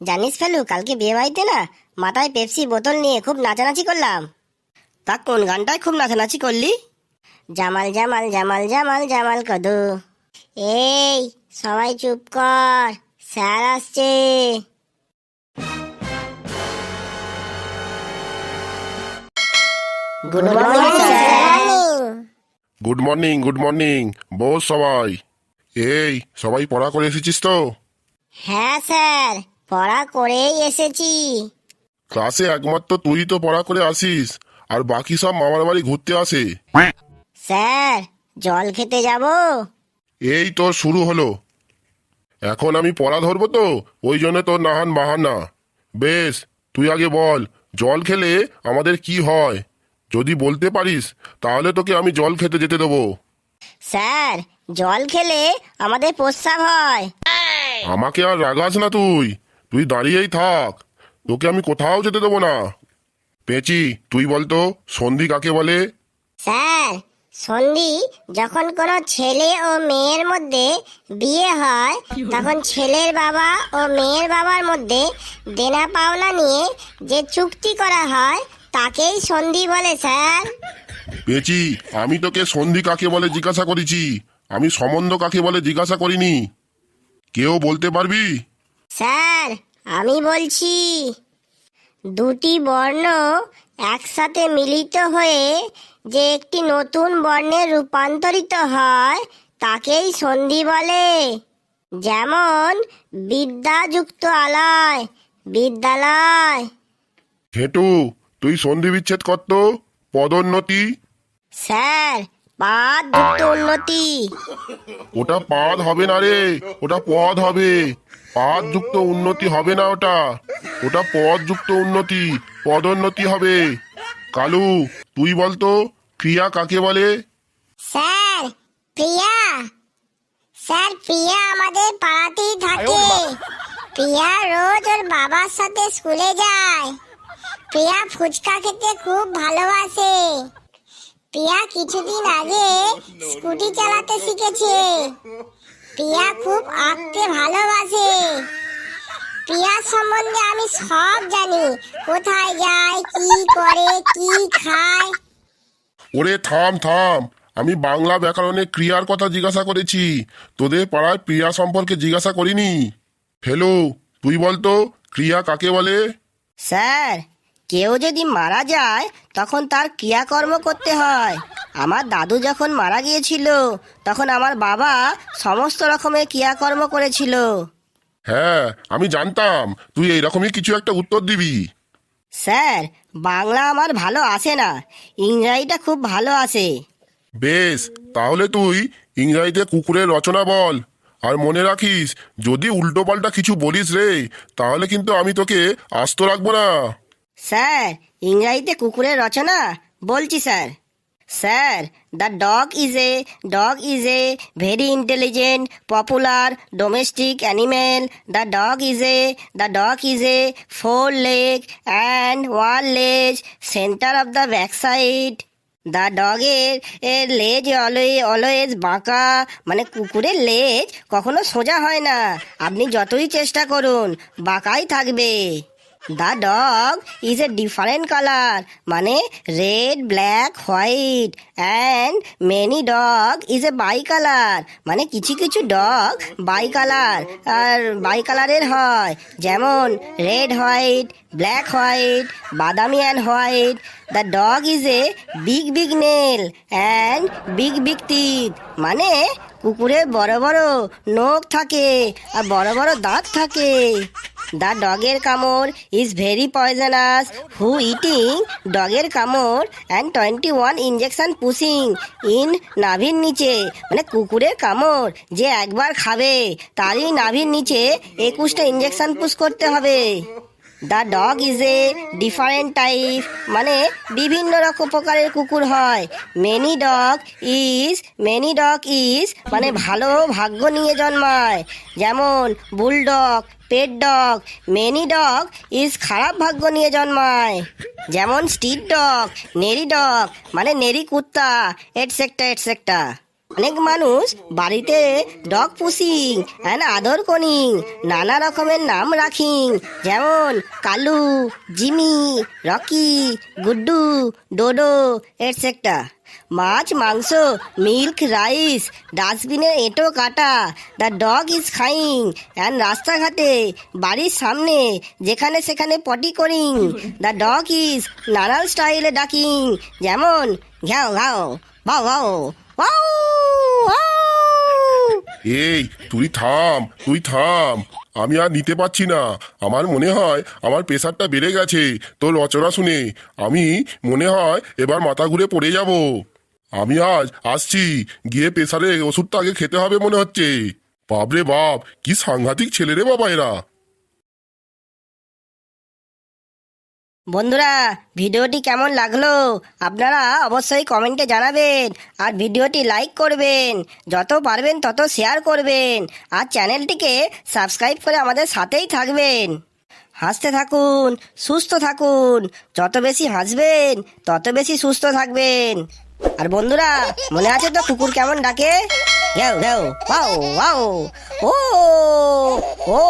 জানিস ফেলু কালকে বিয়ে বাড়িতে না মাথায় পেপসি বোতল নিয়ে খুব নাচানাচি করলাম। তা কোন গানটায় খুব নাচানাচি করলি? জামাল জামাল জামাল জামাল জামাল কদু। এই সবাই চুপ কর স্যার আসছে। Good morning sir good morning good morning boss সবাই। এই সবাই পড়া করে এসেছিস তো? হ্যাঁ স্যার। পড়া করেই এসেছি। ক্লাসে একমাত্র তুই তো পড়া করে আসিস আর বাকি সব মামার বাড়ি ঘুরতে আসে। স্যার জল খেতে যাব? এই তোর শুরু হলো। এখন আমি পড়া ধরবো তো ওই জন্য তোর নাহান বাহানা। বেশ তুই আগে বল জল খেলে আমাদের কি হয়? যদি বলতে পারিস তাহলে তোকে আমি জল খেতে যেতে দেবো। স্যার জল খেলে আমাদের প্রস্রাব হয়। আমাকে আর রাগাস না তুই। তুই দাঁড়িয়েই থাক। তোকে আমি কোথাও যেতে দেবো না। পেঁচি তুই বলতো সন্ধি কাকে বলে? স্যার সন্ধি যখন কোনো ছেলে ও মেয়ের মধ্যে বিয়ে হয় তখন ছেলের বাবা ও মেয়ের বাবার মধ্যে দেনা পাওনা নিয়ে যে চুক্তি করা হয় তাকেই সন্ধি বলে স্যার। পেঁচি আমি তোকে সন্ধি কাকে বলে জিজ্ঞাসা করেছি? আমি সম্বন্ধ কাকে বলে জিজ্ঞাসা করিনি। কেউ বলতে পারবি? স্যার আমি বলছি দুটি বর্ণ একসাথে মিলিত হয়ে যে একটি নতুন বর্ণে রূপান্তরিত হয় তাকেই সন্ধি বলে। যেমন বিদ্যাযুক্ত আলয় বিদ্যালয়। ঘেটু তুই সন্ধি বিচ্ছেদ করত পদোন্নতি। স্যার পাদ যুক্ত উন্নতি। ওটা পাদ হবে না রে ওটা পদ হবে। যুক্ত উন্নতি হবে না ওটা। ওটা পদ যুক্ত উন্নতি পদোন্নতি হবে। কালু তুই বলতো ক্রিয়া কাকে বলে? স্যার প্রিয়া। স্যার প্রিয়া আমাদের পাড়াতেই থাকে। প্রিয়া রোজ ওর বাবার সাথে স্কুলে যায়। প্রিয়া ফুচকা খেতে খুব ভালোবাসে। প্রিয়া কিছুদিন আগে স্কুটি চালাতে শিখেছে। প্রিয়া খুব আঁকতে ভালোবাসে। প্রিয়ার সম্বন্ধে আমি সব জানি। কোথায় যায় কি করে কি খায়? ওরে থাম থাম। আমি বাংলা ব্যাকরণে ক্রিয়ার কথা জিজ্ঞাসা করেছি। তোদের পাড়ায় প্রিয়া সম্পর্কে জিজ্ঞাসা করিনি। ফেলু তুই বলতো ক্রিয়া কাকে বলে? স্যার কেউ যদি মারা যায় তখন তার ক্রিয়াকর্ম করতে হয়। আমার দাদু যখন মারা গিয়েছিল তখন আমার বাবা সমস্ত রকমের ক্রিয়াকর্ম করেছিল। হ্যাঁ আমি জানতাম। তুই এইরকমই কিছু একটা উত্তর দিবি। স্যার বাংলা আমার ভালো আসে না। ইংরাজিটা খুব ভালো আসে। বেশ তাহলে তুই ইংরাজিতে কুকুরের রচনা বল। আর মনে রাখিস যদি উল্টো উল্টোপাল্টা কিছু বলিস রে তাহলে কিন্তু আমি তোকে আস্ত রাখব না। স্যার ইংরাজিতে কুকুরের রচনা বলছি sir. Sir the dog is a dog is a very intelligent popular domestic animal the dog is a the dog is a four leg and one লেজ centre of the back side the ডগের এর লেজ অলওয়ে always বাঁকা মানে কুকুরের লেজ কখনো সোজা হয় না। আপনি যতই চেষ্টা করুন, বাঁকাই থাকবে। The dog is a different colour মানে red black white and many dog is a bi colour মানে কিছু কিছু ডগ বাই কালার আর বাই কালারের হয়। যেমন রেড হোয়াইট ব্ল্যাক হোয়াইট বাদামি and white the dog is a big big nail and big big teeth মানে কুকুরের বড় বড় নখ থাকে আর বড় বড় দাঁত থাকে। দ্য ডগের কামড় is very poisonous who eating ডগের কামড় and twenty one injection pushing in নাভির নিচে। মানে কুকুরের কামড় যে একবার খাবে, তারই নাভির নিচে একুশটা ইঞ্জেকশন পুশ করতে হবে। The dog is a different type মানে বিভিন্ন রকম প্রকারের কুকুর হয়। Many dog is many dog is মানে ভালো ভাগ্য নিয়ে জন্মায়। যেমন bulldog pet dog, many dog is খারাপ ভাগ্য নিয়ে জন্মায়। যেমন স্ট্রিট ডগ, নেরি ডগ মানে নেরি কুত্তা এটসেক্টা এটসেক্টা অনেক মানুষ বাড়িতে ডগ পুষিং অ্যান্ড আদর করিং, নানা রকমের নাম রাখিং, যেমন Kalu, Jimmy, Rocky, Guddu, Dodo etcetera মাছ, মাংস, মিল্ক, রাইস ডাস্টবিনের এঁটো কাটা, দ্য ডগ ইজ খাইং, অ্যান্ড রাস্তাঘাটে, বাড়ির সামনে, যেখানে সেখানে পটি করিং, দ্য ডগ ইজ নানান স্টাইলে ডাকিং, যেমন ঘ্যাও ঘাও ভাও ভাও ভাও। এই, তুই থাম তুই থাম। আমি আর নিতে পারছি না। আমার মনে হয় আমার প্রেশারটা বেড়ে গেছে। তোর রচনা শুনে। আমি মনে হয় এবার মাথা ঘুরে পড়ে যাব। আমি আজ আসছি। গিয়ে প্রেশারের ওষুধটা আগে খেতে হবে মনে হচ্ছে। বাপরে বাপ, কি সাংঘাতিক ছেলে রে বাবা এরা। বন্ধুরা, ভিডিওটি কেমন লাগল আপনারা অবশ্যই কমেন্টে জানাবেন আর ভিডিওটি লাইক করবেন, যত পারবেন তত শেয়ার করবেন আর চ্যানেলটিকে সাবস্ক্রাইব করে আমাদের সাথেই থাকবেন। হাসতে থাকুন, সুস্থ থাকুন, যত বেশি হাসবেন, তত বেশি সুস্থ থাকবেন। আর বন্ধুরা, মনে আছে তো কুকুর কেমন ডাকে? ও ও।